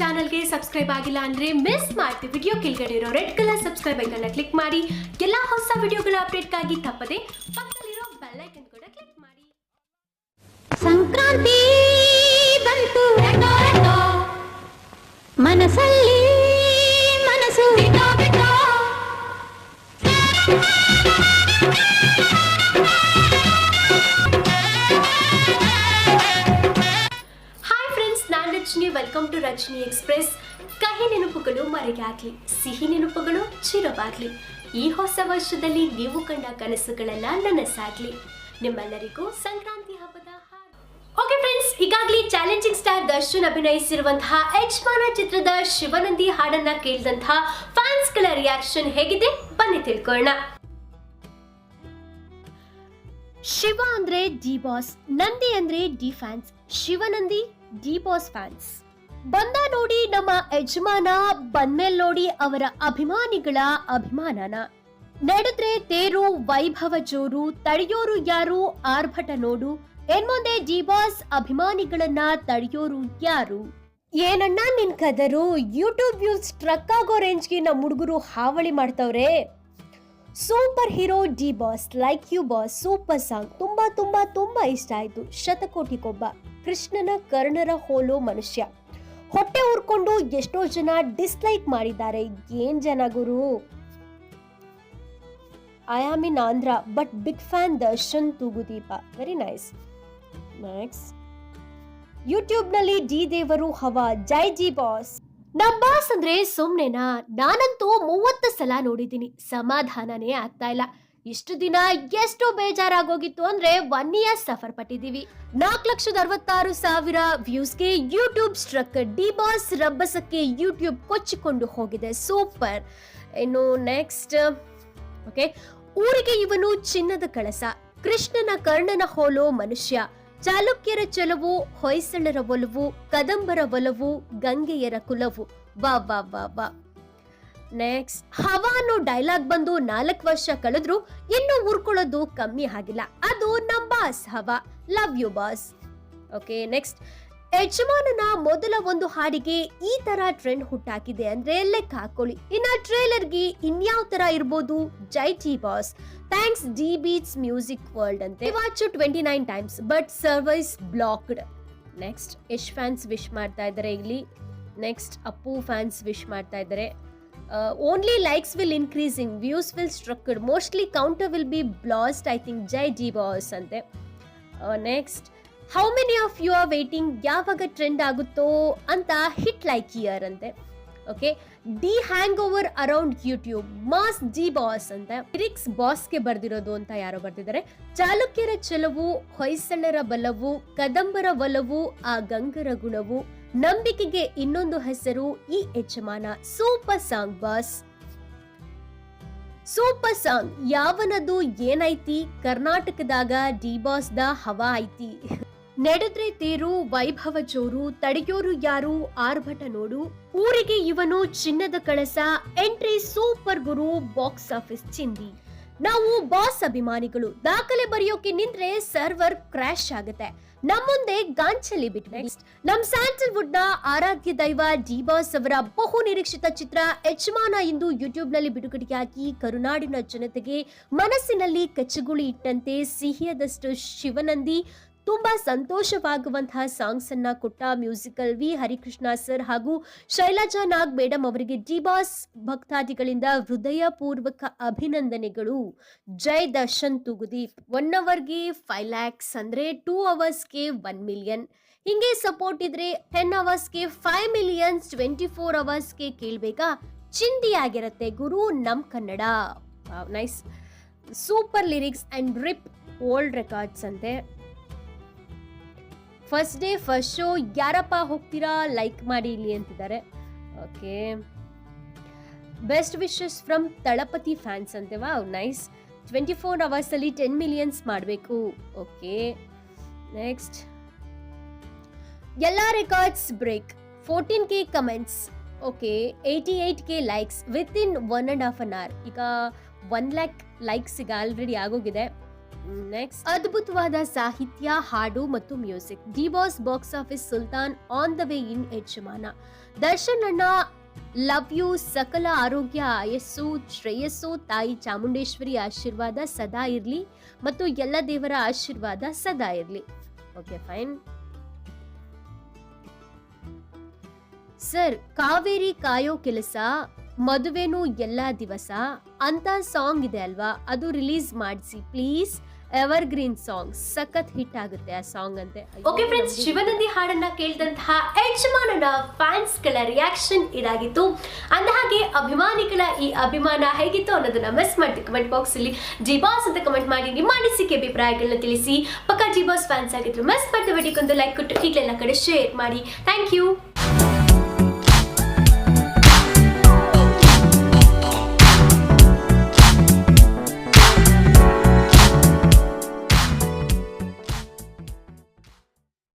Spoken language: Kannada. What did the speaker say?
ಚಾನಲ್ಗೆ ಸಬ್ಸ್ಕ್ರೈಬ್ ಆಗಿಲ್ಲ ಅಂದ್ರೆ ಮಿಸ್ ಮಾಡ್ತಿ ವಿಡಿಯೋ ಕೆಳಗಡೆ ಇರೋ ರೆಡ್ ಕಲರ್ ಸಬ್ಸ್ಕ್ರೈಬ್ ಐಕನ್ನ ಕ್ಲಿಕ್ ಮಾಡಿ. ಎಲ್ಲಾ ಹೊಸ ವಿಡಿಯೋಗಳ ಅಪ್ಡೇಟ್ಗಾಗಿ ತಪ್ಪದೆ ಪಕ್ಕದಲ್ಲಿರೋ ಬೆಲ್ ಐಕನ್ ಕೂಡ ಕ್ಲಿಕ್ ಮಾಡಿ. ಸಂಕ್ರಾಂತಿ ಬಂತು ಮನಸ್ಸಲ್ಲಿ ರಜನಿ ಎಕ್ಸ್ಪ್ರೆಸ್. ಕಹಿ ನೆನಪುಗಳು ಮರೆಯಾಗ್ಲಿ, ಸಿಹಿ ನೆನಪುಗಳು ಚಿರವಾಗ್ಲಿ. ಈ ಹೊಸ ವರ್ಷದಲ್ಲಿ ನೀವು ಕಂಡ ಕನಸುಗಳನ್ನ ನನಸಾಗ್ಲಿ. ನಿಮ್ಮೆಲ್ಲರಿಗೂ ಸಂಕ್ರಾಂತಿ ಹಬ್ಬದ ಓಕೆ ಫ್ರೆಂಡ್ಸ್ ಈಗಾಗಲೇ ಚಾಲೆಂಜಿಂಗ್ ಸ್ಟಾರ್ ದರ್ಶನ್ ಅಭಿನಯಿಸಿರುವಂತಹ ಯಜಮಾನ ಚಿತ್ರದ ಶಿವನಂದಿ ಹಾಡನ್ನ ಕೇಳಿದಂತಹ ಫ್ಯಾನ್ಸ್ಗಳ ರಿಯಾಕ್ಷನ್ ಹೇಗಿದೆ? ಬನ್ನಿ ತಿಳ್ಕೊಳ್ಳೋಣ. ಶಿವ ಅಂದ್ರೆ ಡಿ ಬಾಸ್ ನಂದಿ ಅಂದ್ರೆ D fans Shivanandi D boss fans ಬಂದ ನೋಡಿ ನಮ್ಮ ಯಜಮಾನ ಬಂದ್ಮೇಲ್ ನೋಡಿ ಅವರ ಅಭಿಮಾನಿಗಳ ಅಭಿಮಾನನ. ನಡೆದ್ರೆ ತೇರು, ವೈಭವ ಜೋರು, ತಡೆಯೋರು ಯಾರು, ಆರ್ಭಟ ನೋಡು, ಎನ್ಮುಂದೆ ಡಿ ಬಾಸ್ ಅಭಿಮಾನಿಗಳನ್ನ ತಡೆಯೋರು ಯಾರು? ಏನಣ್ಣ ನಿನ್ ಕದರು? ಯೂಟ್ಯೂಬ್ ವ್ಯೂಸ್ ಟ್ರಕ್ ಆಗೋ ರೇಂಜ್ಗೆ ನಮ್ಮ ಹುಡುಗರು ಹಾವಳಿ ಮಾಡ್ತವ್ರೆ. Super hero D boss like you boss super song ತುಂಬಾ ತುಂಬಾ ತುಂಬಾ ಇಷ್ಟ ಆಯ್ತು. ಶತಕೋಟಿಗೊಬ್ಬ. ಕೃಷ್ಣನ, ಕರ್ಣರ ಹೋಲೋ ಮನುಷ್ಯ. ಹೊಟ್ಟೆ ಉರ್ಕೊಂಡು ಎಷ್ಟೋ ಜನ ಡಿಸ್ಲೈಕ್ ಮಾಡಿದ್ದಾರೆ. ಏನ್ ಜನ ಗುರು? I am in Andhra but big fan Darshan Thoogudeepa very nice next ಯೂಟ್ಯೂಬ್ನಲ್ಲಿ ಡಿ ದೇವರು ಹವಾ. ಜೈ ಜಿ ಬಾಸ್. ನಮ್ ಬಾಸ್ ಅಂದ್ರೆ ಸುಮ್ನೆನಾ? ನಾನಂತೂ ಮೂವತ್ತು ಸಲ ನೋಡಿದ್ದೀನಿ. ಸಮಾಧಾನನೇ ಆಗ್ತಾ ಇಲ್ಲ. ಇಷ್ಟು ದಿನ ಎಷ್ಟು ಬೇಜಾರಾಗೋಗಿತ್ತು ಅಂದ್ರೆ ಒನ್ ಇಯರ್ ಸಫರ್ ಪಟ್ಟಿದೀವಿ ನಾಲ್ಕು ಲಕ್ಷದ ಅರವತ್ತಾರು ಸಾವಿರ ವ್ಯೂಸ್ಗೆ ಯೂಟ್ಯೂಬ್ ಸ್ಟ್ರಕ್ ಡಿ ಬಾಸ್ ರಬ್ಬಸಕ್ಕೆ ಯೂಟ್ಯೂಬ್ ಕೊಚ್ಚಿಕೊಂಡು ಹೋಗಿದೆ. ಸೂಪರ್ ಇನ್ನು ನೆಕ್ಸ್ಟ್ ಓಕೆ ಊರಿಗೆ ಇವನು ಚಿನ್ನದ ಕಳಸ, ಕೃಷ್ಣನ ಕರ್ಣನ ಹೋಲೋ ಮನುಷ್ಯ, ಚಾಲುಕ್ಯರ ಚಲವು, ಹೊಯ್ಸಳರ ಒಲವು, ಕದಂಬರ ಒಲವು, ಗಂಗೆಯರ ಕುಲವು. ಬಾ ಬಾ ಬಾ ವಾ. ನೆಕ್ಸ್ಟ್ ಹವಾ ಅನ್ನೋ ಡೈಲಾಗ್ ಬಂದು ನಾಲ್ಕು ವರ್ಷ ಕಳೆದ್ರು ಇನ್ನು ಉರ್ಕೊಳ್ಳೋದು ಕಮ್ಮಿ ಆಗಿಲ್ಲ. ಅದು ನಮ್ ಬಾಸ್ ಹವಾ. Love you boss okay next ಯಜಮಾನನ ಮೊದಲ ಒಂದು ಹಾಡಿಗೆ ಈ ತರ ಟ್ರೆಂಡ್ ಹುಟ್ಟಾಕಿದೆ ಅಂದ್ರೆ ಲೆಕ್ಕ ಹಾಕೊಳ್ಳಿ. ಇನ್ನ ಟ್ರೇಲರ್ಗೆ ಇನ್ಯಾವ ತರ ಇರ್ಬೋದು? ಜೈ T boss thanks D beats music world ಅಂತ. Watch twenty nine times but service blocked next Yash fans wish ಮಾಡ್ತಾ ಇದ್ದಾರೆ ಇಲ್ಲಿ. ನೆಕ್ಸ್ಟ್ ಅಪ್ಪು ಫ್ಯಾನ್ಸ್ ವಿಶ್ ಮಾಡ್ತಾ ಇದ್ದಾರೆ. Only likes will increasing views will struck mostly counter will be I I think Jai D boss ಅಂತೆ next how many of you are waiting ಯಾವಾಗ ಟ್ರೆಂಡ್ ಆಗುತ್ತೋ ಅಂತ ಹಿಟ್ ಲೈಕ್ ಇಯರ್ ಅಂತೆ okay D hang over around YouTube mass G boss ಅಂತ ಲಿರಿಕ್ಸ್ ಬಾಸ್ಗೆ ಬರೆದಿರೋದು ಅಂತ ಯಾರೋ ಬರ್ತಿದ್ದಾರೆ ಚಾಲುಕ್ಯರ ಚೆಲುವು ಹೊಯ್ಸಳರ ಬಲವು ಕದಂಬರ ಒಲವು ಆ ಗಂಗರ ಗುಣವು ನಂಬಿಕೆಗೆ ಇನ್ನೊಂದು ಹೆಸರು ಈ Yajamana super song boss. Super song ಯಾವನದು ಏನೈತಿ ಕರ್ನಾಟಕದಾಗ ಡಿ ಬಾಸ್ ದ ಹವಾ ಐತಿ. ನಡೆದ್ರೆ ತೇರು, ವೈಭವ ಜೋರು, ತಡೆಯೋರು ಯಾರು? ಆರ್ಭಟ ನೋಡು. ಊರಿಗೆ ಇವನು ಚಿನ್ನದ ಕಳಸ, ಎಂಟ್ರಿ ಸೂಪರ್ ಗುರು, ಬಾಕ್ಸ್ ಆಫೀಸ್ ಚಿಂದಿ. ನಾವು ಬಾಸ್ ಅಭಿಮಾನಿಗಳು. ದಾಖಲೆ ಬರೆಯೋಕೆ ನಿಂತ್ರೆ ಸರ್ವರ್ ಕ್ರಾಶ್ ಆಗುತ್ತೆ. ನಮ್ಮುಂದೆ ಗಾಂಚಲಿ ಬಿಟ್ ನೆಕ್ಸ್ಟ್ ನಮ್ ಸ್ಯಾಂಡಲ್ವುಡ್ನ ಆರಾಧ್ಯ ದೈವ ಡಿ ಬಾಸ್ ಅವರ ಬಹು ನಿರೀಕ್ಷಿತ ಚಿತ್ರ ಯಜಮಾನ ಇಂದು ಯೂಟ್ಯೂಬ್ನಲ್ಲಿ ಬಿಡುಗಡೆಯಾಗಿ ಕರುನಾಡಿನ ಜನತೆಗೆ ಮನಸ್ಸಿನಲ್ಲಿ ಕಚ್ಚಗುಳಿ ಇಟ್ಟಂತೆ ಸಿಹಿಯದಷ್ಟು ಶಿವನಂದಿ ತುಂಬಾ ಸಂತೋಷವಾಗುವಂತಹ ಸಾಂಗ್ಸ್ ಅನ್ನ ಕೊಟ್ಟ ಮ್ಯೂಸಿಕಲ್ ವಿ ಹರಿಕೃಷ್ಣ ಸರ್ ಹಾಗೂ ಶೈಲಜಾ ನಾಗ್ ಮೇಡಮ್ ಅವರಿಗೆ ಡಿ ಬಾಸ್ ಭಕ್ತಾದಿಗಳಿಂದ ಹೃದಯ ಪೂರ್ವಕ ಅಭಿನಂದನೆಗಳು. ಜೈ ದರ್ಶನ್ ತುಗುದೀಪ್. ಒನ್ ಅವರ್ಗೆ ಫೈವ್ ಲ್ಯಾಕ್ಸ್ ಅಂದ್ರೆ ಟೂ ಅವರ್ಸ್ಗೆ ಒನ್ ಮಿಲಿಯನ್ ಹಿಂಗೆ ಸಪೋರ್ಟ್ ಇದ್ರೆ ಟೆನ್ ಅವರ್ಸ್ಗೆ ಫೈವ್ ಮಿಲಿಯನ್ಸ್ ಟ್ವೆಂಟಿ ಫೋರ್ ಅವರ್ಸ್ಗೆ ಕೇಳ್ಬೇಕಾ? ಚಿಂದಿ ಆಗಿರತ್ತೆ ಗುರು ನಮ್ Kannada. Nice super lyrics and rip old records ಅಂತೆ. ಫಸ್ಟ್ ಡೇ ಫಸ್ಟ್ ಶೋ ಯಾರಪ್ಪ ಹೋಗ್ತೀರಾ? ಲೈಕ್ ಮಾಡಿ ಇಲ್ಲಿ ಅಂತಿದ್ದಾರೆ. Okay best wishes from Thalapathy fans ಅಂತೆ ವಾವ್ ನೈಸ್ ಟ್ವೆಂಟಿ ಫೋರ್ ಅವರ್ಸಲ್ಲಿ ಟೆನ್ ಮಿಲಿಯನ್ಸ್ ಮಾಡಬೇಕು. ಓಕೆ ನೆಕ್ಸ್ಟ್ ಎಲ್ಲ records break fourteen K comments okay eighty eight K likes within one and half an hour ಈಗ ಒನ್ ಲ್ಯಾಕ್ ಲೈಕ್ಸ್ ಈಗ ಆಲ್ರೆಡಿ ಆಗೋಗಿದೆ. ನೆಕ್ಸ್ಟ್ ಅದ್ಭುತವಾದ ಸಾಹಿತ್ಯ, ಹಾಡು ಮತ್ತು music. D boss box office Sultan on the way in Yajamana. Darshan ಅಣ್ಣ ಲವ್ ಯು, ಸಕಲ ಆರೋಗ್ಯ, ಆಯಸ್ಸು, ಶ್ರೇಯಸ್ಸು, ತಾಯಿ ಚಾಮುಂಡೇಶ್ವರಿ ಆಶೀರ್ವಾದ ಸದಾ ಇರಲಿ ಮತ್ತು ಎಲ್ಲ ದೇವರ ಆಶೀರ್ವಾದ ಸದಾ ಇರಲಿ. ಓಕೆ ಫೈನ್ ಸರ್ ಕಾವೇರಿ ಕಾಯೋ ಕೆಲಸ ಮದುವೆನೂ ಎಲ್ಲ ದಿವಸ. ಅಂತ ಸಾಂಗ್ ಇದೆ ಅಲ್ವಾ? ಅದು ರಿಲೀಸ್ ಮಾಡಿಸಿ ಪ್ಲೀಸ್ ಎವರ್ ಗ್ರೀನ್ ಸಾಂಗ್ ಸಖತ್ ಹಿಟ್ ಆಗುತ್ತೆ ಆ ಸಾಂಗ್ ಅಂತೆ. ಓಕೆ ಫ್ರೆಂಡ್ಸ್ ಶಿವನಂದಿ ಹಾಡನ್ನ ಕೇಳಿದಂತಹ ಯಜಮಾನನ ಫ್ಯಾನ್ಸ್ಗಳ ರಿಯಾಕ್ಷನ್ ಇದಾಗಿತ್ತು. ಅಂದ ಹಾಗೆ ಅಭಿಮಾನಿಗಳ ಈ ಅಭಿಮಾನ ಹೇಗಿತ್ತು ಅನ್ನೋದನ್ನ ಮಿಸ್ ಮಾಡಿ ಕಮೆಂಟ್ ಬಾಕ್ಸ್ ಅಲ್ಲಿ. ಜಿಬಾಸ್ ಅಂತ ಕಮೆಂಟ್ ಮಾಡಿ ನಿಮ್ಮ ಅನಿಸಿಕೆ ಅಭಿಪ್ರಾಯಗಳನ್ನ ತಿಳಿಸಿ. ಪಕ್ಕ ಜಿಬಾಸ್ ಫ್ಯಾನ್ಸ್ ಆಗಿದ್ರು ಮಿಸ್ ಮಾಡಿದ ವಿಡಿಯೋಕ್ಕೊಂದು ಲೈಕ್ ಕೊಟ್ಟು ಈಗಲೆಲ್ಲ ಕಡೆ ಶೇರ್ ಮಾಡಿ. Thank you